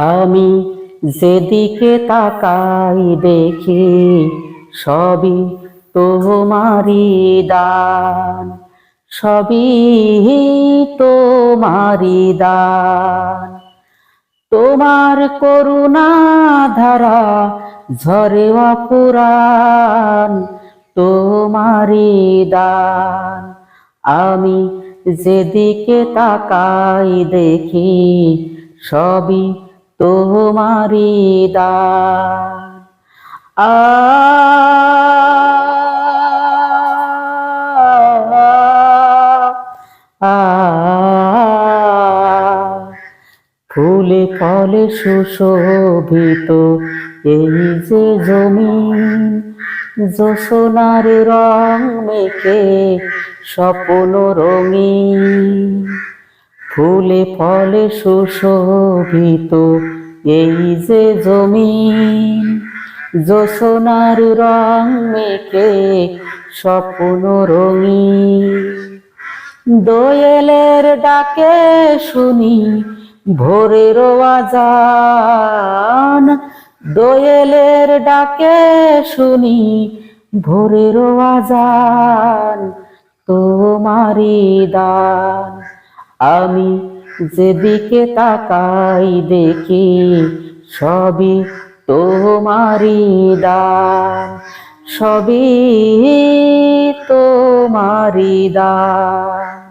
আমি যেদিকে তাকাই দেখি সবই তোমারি দান, সবই তোমারি দান। তোমার করুণা ধারা ঝরে অপুরাণ তোমারি দান। আমি যেদিকে তাকাই দেখি সবই তোমারি দান আ ফুলে ফলে সুশোভিত এই যে জমি যশোনার রং মেখে স্বপ্ন রঙিন ফুলে ফলে সুশোভিত এই যে জমিন যশোনার রং মেখে স্বপ্ন রঙিন। দোয়েলের ডাকে শুনি ভোরের আজান। দোয়েলের ডাকে শুনি ভোরের আজান তোমারি দান। আমি যেদিকে তাকাই দেখি সবই তোমারি দান সবই তোমারি দান।